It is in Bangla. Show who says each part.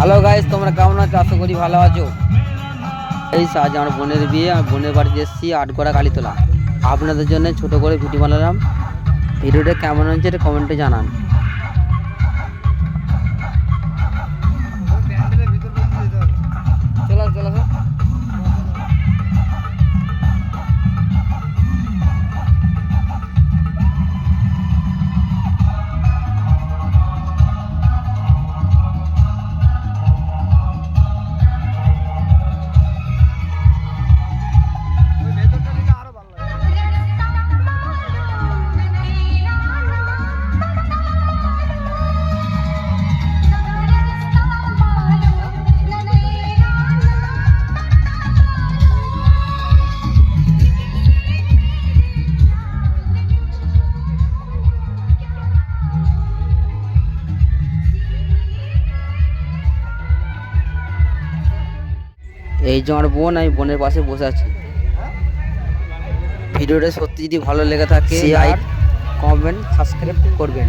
Speaker 1: হ্যালো গাইজ তোমরা কেমন আছো? আশা করি ভালো আছো। এই আজ আমার বোনের বিয়ে আর বোনের বাড়িতে এসেছি, আটগড়া কালীতলা। আপনাদের জন্য ছোট করে ভিডিও বানালাম। ভিডিওটা কেমন হয়েছে এটা কমেন্টে জানান। এই যে আমার বোন আমি বোনের পাশে বসে আছি। ভিডিওটা সত্যি যদি ভালো লেগে থাকে লাইক কমেন্ট সাবস্ক্রাইব করবেন।